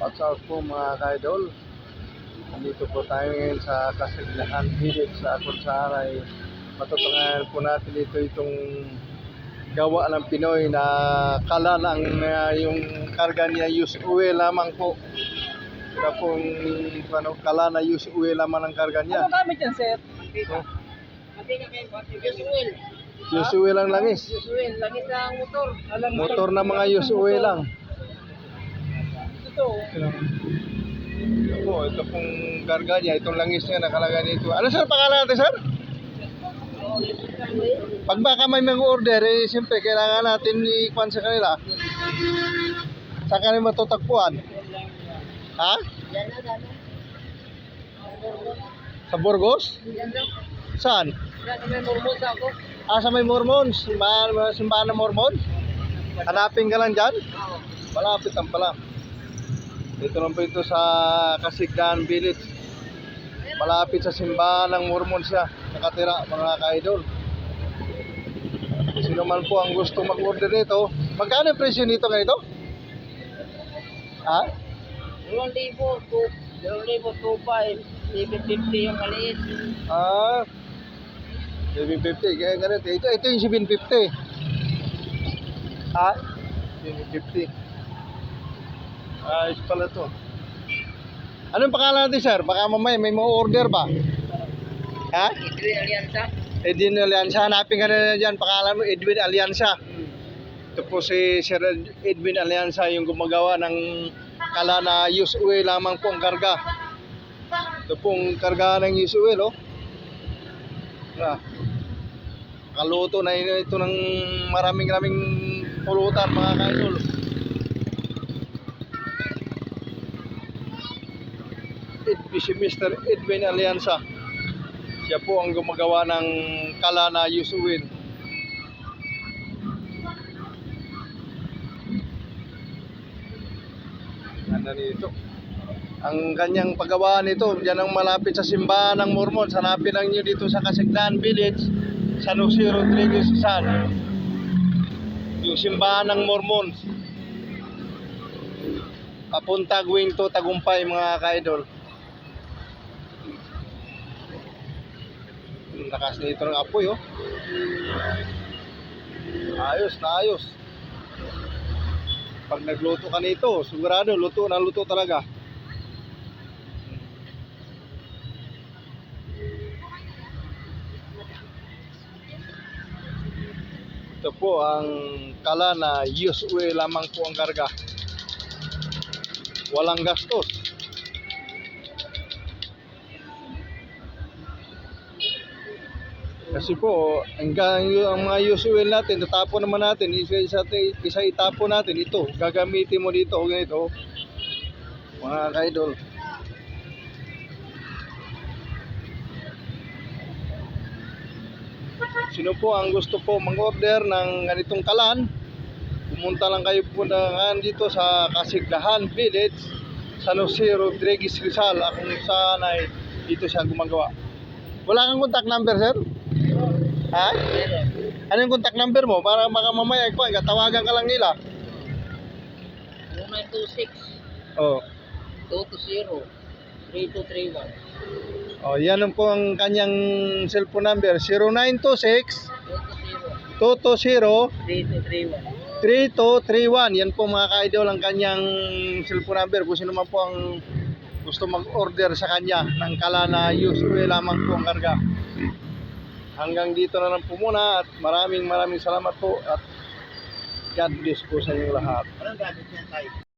What's up po mga ka-idol? Nandito po tayo ngayon sa Kasiglahan Village sa Akunsara ay matutungayan po natin dito itong gawa ng Pinoy na kala ng uh, yung karga niya use oil lamang po. Kaya pong ano, kala na use oil lamang ng karga niya. Ano gamit yan, sir? Oh, Use oil. use oil lang langis. Use oil. Langis ang motor. Alam Motor na mga use oil lang. Ito. Ito po, ito pong karga niya, itong langis niya nakalagay dito. Ano sir, pangalan natin sir? Pag baka may mga order, eh, siyempre, kailangan natin i-kwan sa kanila. Saan kanila matutagpuan? Ha? Sa Burgos? Saan? Na, may mormos ako. Ah, sa may Mormons. Simbahan, simbahan ng Mormon? Hanapin ka lang dyan? Malapit lang pala. Dito lang po ito sa Kasigdan Village. Malapit sa simbahan ng Mormon siya. Nakatira mga ka-idol. Sino man po ang gusto mag-order nito. Magkano yung presyo nito ganito? Ha? Dalawang libo, two, dalawang libo, two five. Libo fifty yung maliit. Ah, 750. Kaya ganito. Ito, ito yung 750. Ha? 750. Ayos pala to. Anong pangalan natin, sir? Baka mamaya may mga order ba? Ha? Edwin Alianza. Edwin Alianza. Hanapin ka na dyan. Pangalan mo, Edwin Alianza. Ito po si Sir Edwin Alianza yung gumagawa ng kala na use oil lamang po ang karga. Ito pong karga ng use oil, oh. Na. Kaluto na ito ng maraming maraming pulutan mga kaidol. Ed, si Mr. Edwin Alianza. Siya po ang gumagawa ng kala na oil. Ano nito? Ang kanyang paggawa nito, diyan ang malapit sa simbahan ng Mormon. Hanapin lang nyo dito sa Kasigdan Village, San Jose Rodriguez San. Yung simbahan ng Mormon. Papunta going to Tagumpay mga ka-idol. Lakas nito ng apoy oh. Ayos na ayos. Pag nagluto ka nito, sigurado luto na luto talaga. Ito po ang kala na use oil lamang po ang karga. Walang gastos. Kasi po, yung ang mga use oil natin, tatapon naman natin, isa, isa, isa itapon natin, ito, gagamitin mo dito, ganito, mga kaidol. Sino po ang gusto po mag-order ng ganitong kalan, pumunta lang kayo po na dito sa Kasiglahan Village, San Jose Rodriguez Rizal, akong saan ay dito siya gumagawa. Wala kang contact number, sir? Ha? Ano yung contact number mo? Para baka mamaya ko, tawagan ka lang nila. 0926 Oh. 220 3231. Oh, yan po ang kanyang cellphone number 0926 220 220 3231. 3231. Yan po mga ka-idol ang kanyang cellphone number kung sino man po ang gusto mag-order sa kanya ng kala na use oil lamang po ang karga. Hanggang dito na lang po muna at maraming maraming salamat po at God bless po sa inyong lahat. Anong gamit niya tayo?